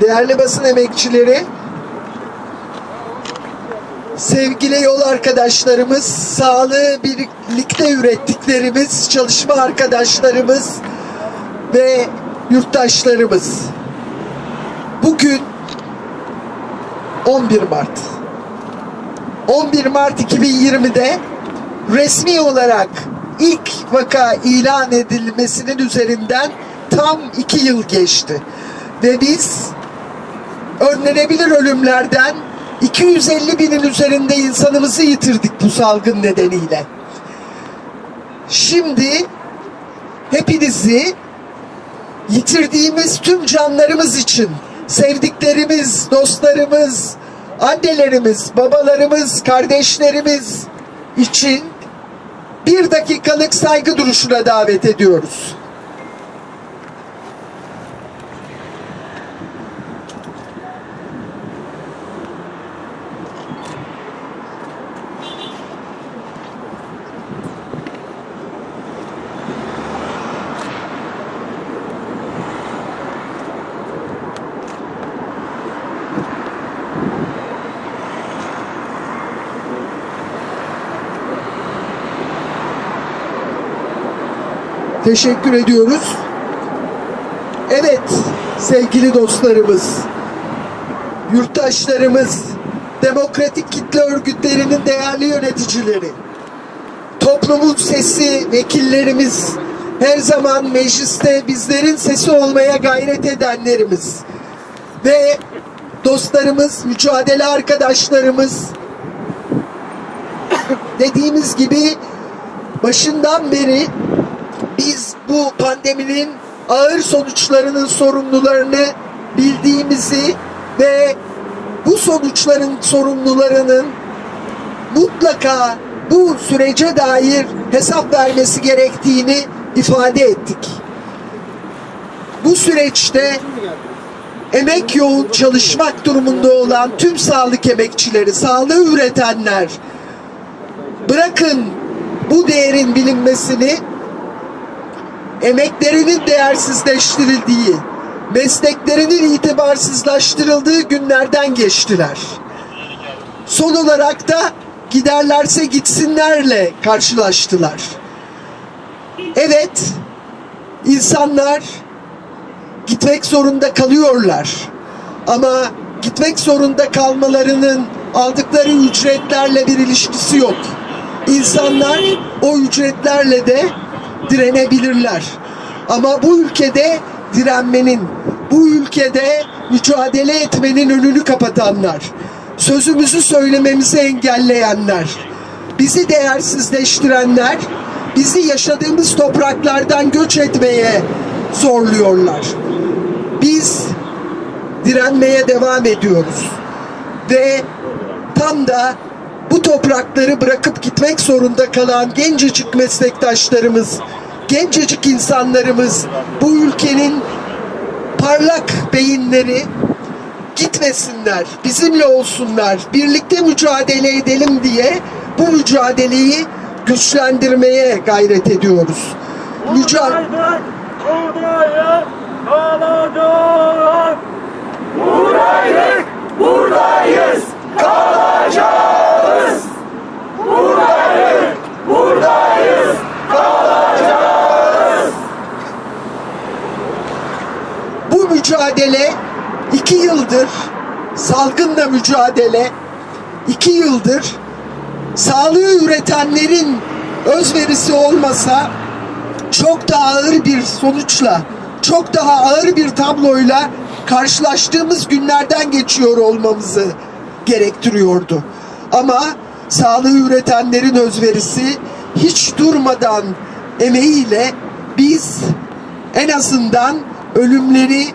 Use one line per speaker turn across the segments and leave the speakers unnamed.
değerli basın emekçileri, sevgili yol arkadaşlarımız, sağlığı birlikte ürettiklerimiz, çalışma arkadaşlarımız ve yurttaşlarımız. Bugün 11 Mart. 11 Mart 2020'de resmi olarak ilk vaka ilan edilmesinin üzerinden tam iki yıl geçti. Ve biz önlenebilir ölümlerden 250 binin üzerinde insanımızı yitirdik bu salgın nedeniyle. Şimdi hepinizi yitirdiğimiz tüm canlarımız için sevdiklerimiz, dostlarımız, annelerimiz, babalarımız, kardeşlerimiz için bir dakikalık saygı duruşuna davet ediyoruz. Teşekkür ediyoruz. Evet sevgili dostlarımız, yurttaşlarımız, demokratik kitle örgütlerinin değerli yöneticileri, toplumun sesi, vekillerimiz, her zaman mecliste bizlerin sesi olmaya gayret edenlerimiz ve dostlarımız, mücadele arkadaşlarımız, dediğimiz gibi başından beri biz bu pandeminin ağır sonuçlarının sorumlularını bildiğimizi ve bu sonuçların sorumlularının mutlaka bu sürece dair hesap vermesi gerektiğini ifade ettik. Bu süreçte emek yoğun çalışmak durumunda olan tüm sağlık emekçileri, sağlığı üretenler bırakın bu değerin bilinmesini emeklerinin değersizleştirildiği, mesleklerinin itibarsızlaştırıldığı günlerden geçtiler. Son olarak da giderlerse gitsinlerle karşılaştılar. Evet, insanlar gitmek zorunda kalıyorlar. Ama gitmek zorunda kalmalarının aldıkları ücretlerle bir ilişkisi yok. İnsanlar o ücretlerle de direnebilirler. Ama bu ülkede direnmenin, bu ülkede mücadele etmenin önünü kapatanlar, sözümüzü söylememizi engelleyenler, bizi değersizleştirenler, bizi yaşadığımız topraklardan göç etmeye zorluyorlar. Biz direnmeye devam ediyoruz. Ve tam da toprakları bırakıp gitmek zorunda kalan gencecik meslektaşlarımız, gencecik insanlarımız, bu ülkenin parlak beyinleri gitmesinler, bizimle olsunlar, birlikte mücadele edelim diye bu mücadeleyi güçlendirmeye gayret ediyoruz. Mücadele
Buradayız, kalacağız. Buradayız, buradayız, buradayız, kalacağız.
Bu mücadele iki yıldır salgınla mücadele iki yıldır sağlığı üretenlerin özverisi olmasa çok daha ağır bir sonuçla çok daha ağır bir tabloyla karşılaştığımız günlerden geçiyor olmamızı gerektiriyordu. Ama sağlığı üretenlerin özverisi hiç durmadan emeğiyle biz en azından ölümleri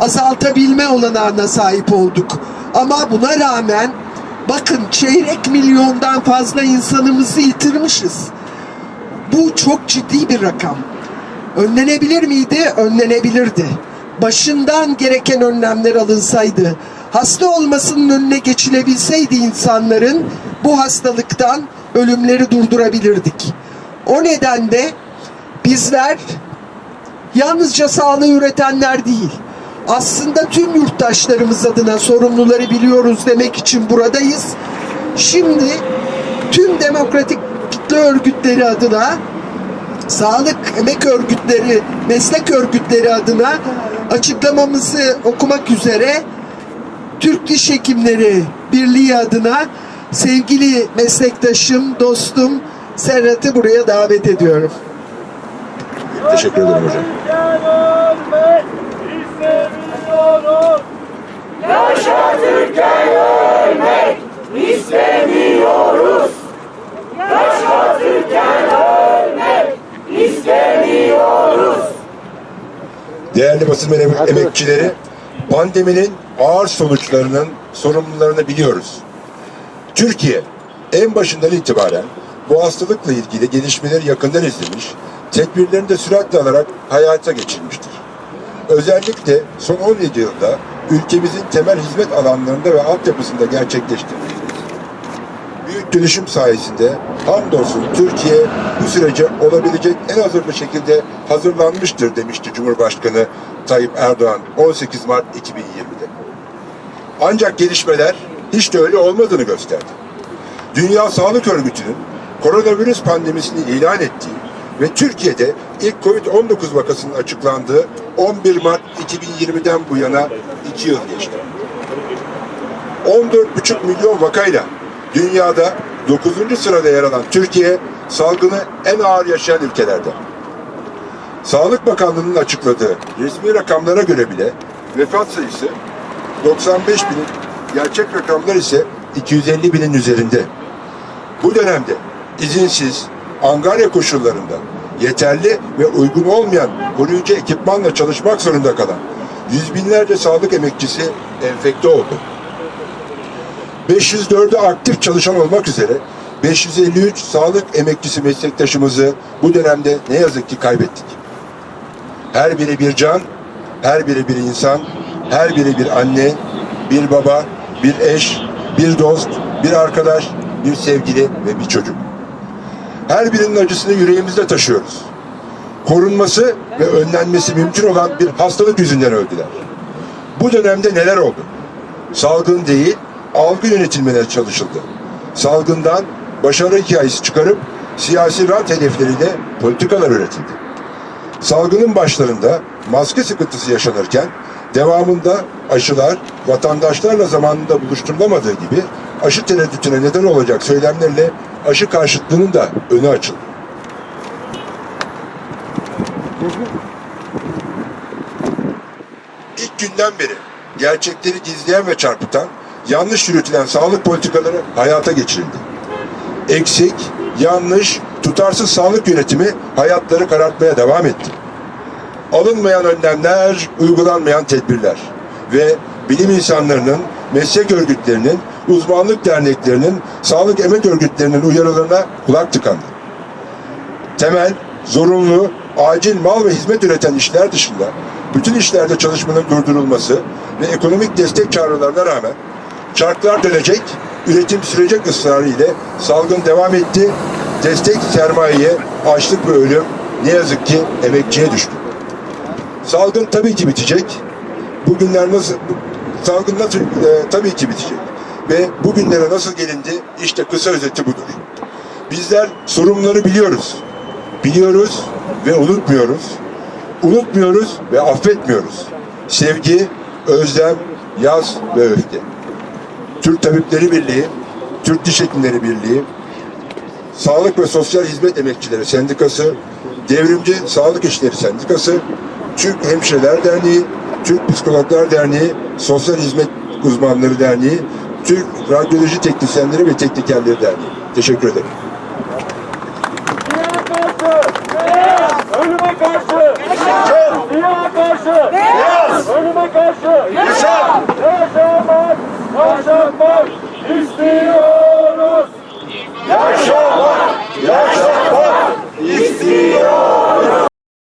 azaltabilme olanağına sahip olduk. Ama buna rağmen bakın çeyrek milyondan fazla insanımızı yitirmişiz. Bu çok ciddi bir rakam. Önlenebilir miydi? Önlenebilirdi. Başından gereken önlemler alınsaydı, hasta olmasının önüne geçilebilseydi insanların bu hastalıktan ölümleri durdurabilirdik. O nedenle bizler yalnızca sağlığı üretenler değil, aslında tüm yurttaşlarımız adına sorumluları biliyoruz demek için buradayız. Şimdi tüm demokratik kitle örgütleri adına sağlık emek örgütleri, meslek örgütleri adına açıklamamızı okumak üzere Türk Diş Hekimleri Birliği adına sevgili meslektaşım, dostum Serhat'ı buraya davet ediyorum.
Teşekkür ederim hocam.
Gelmek istemiyoruz. Yaşa Türkiye ölmek istemiyoruz. Yaşa Türkiye ölmek istemiyoruz.
Değerli basın emek- emekçileri, pandeminin ağır sonuçlarının sorumlularını biliyoruz. Türkiye en başından itibaren bu hastalıkla ilgili gelişmeleri yakından izlemiş, tedbirlerini de süratle alarak hayata geçirmiştir. Özellikle son 17 yılda ülkemizin temel hizmet alanlarında ve altyapısında gerçekleştirmiştir. Büyük dönüşüm sayesinde hamdolsun Türkiye bu sürece olabilecek en hazırlı şekilde hazırlanmıştır demişti Cumhurbaşkanı Tayyip Erdoğan 18 Mart 2020'de. Ancak gelişmeler hiç de öyle olmadığını gösterdi. Dünya Sağlık Örgütü'nün koronavirüs pandemisini ilan ettiği ve Türkiye'de ilk Covid-19 vakasının açıklandığı 11 Mart 2020'den bu yana 2 yıl geçti. 14,5 milyon vakayla dünyada 9. sırada yer alan Türkiye salgını en ağır yaşayan ülkelerden. Sağlık Bakanlığı'nın açıkladığı resmi rakamlara göre bile vefat sayısı 95 bin, gerçek rakamlar ise 250 binin üzerinde. Bu dönemde izinsiz, angarya koşullarında yeterli ve uygun olmayan koruyucu ekipmanla çalışmak zorunda kalan yüz binlerce sağlık emekçisi enfekte oldu. 504'ü aktif çalışan olmak üzere 553 sağlık emekçisi meslektaşımızı bu dönemde ne yazık ki kaybettik. Her biri bir can, her biri bir insan, her biri bir anne, bir baba, bir eş, bir dost, bir arkadaş, bir sevgili ve bir çocuk. Her birinin acısını yüreğimizde taşıyoruz. Korunması ve önlenmesi mümkün olan bir hastalık yüzünden öldüler. Bu dönemde neler oldu? Salgın değil, algı yönetilmeleri çalışıldı. Salgından başarı hikayesi çıkarıp siyasi rant hedefleriyle politikalar üretildi. Salgının başlarında maske sıkıntısı yaşanırken devamında aşılar vatandaşlarla zamanında buluşturulamadığı gibi aşı tereddütüne neden olacak söylemlerle aşı karşıtlığının da önü açıldı. İlk günden beri gerçekleri gizleyen ve çarpıtan, yanlış yürütülen sağlık politikaları hayata geçirildi. Eksik, yanlış, tutarsız sağlık yönetimi hayatları karartmaya devam etti. Alınmayan önlemler, uygulanmayan tedbirler ve bilim insanlarının, meslek örgütlerinin, uzmanlık derneklerinin, sağlık emek örgütlerinin uyarılarına kulak tıkandı temel, zorunlu, acil mal ve hizmet üreten işler dışında bütün işlerde çalışmanın durdurulması ve ekonomik destek çağrılarına rağmen çarklar dönecek, üretim sürecek ısrarı ile salgın devam etti. Destek sermayeye, açlık ve ölüm ne yazık ki emekçiye düştü. Salgın tabii ki bitecek. Bugünler nasıl, salgın nasıl, e, tabii ki bitecek. Ve bugünlere nasıl gelindi? İşte kısa özeti budur. Bizler sorunları biliyoruz. Biliyoruz ve unutmuyoruz. Unutmuyoruz ve affetmiyoruz. Sevgi, özlem, yaz ve öfke. Türk Tabipleri Birliği, Türk Diş Hekimleri Birliği, Sağlık ve Sosyal Hizmet Emekçileri Sendikası, Devrimci Sağlık İşleri Sendikası, Türk Hemşireler Derneği, Türk Psikologlar Derneği, Sosyal Hizmet Uzmanları Derneği, Türk Radyoloji Teknisyenleri ve Teknikerleri Derneği. Teşekkür ederim.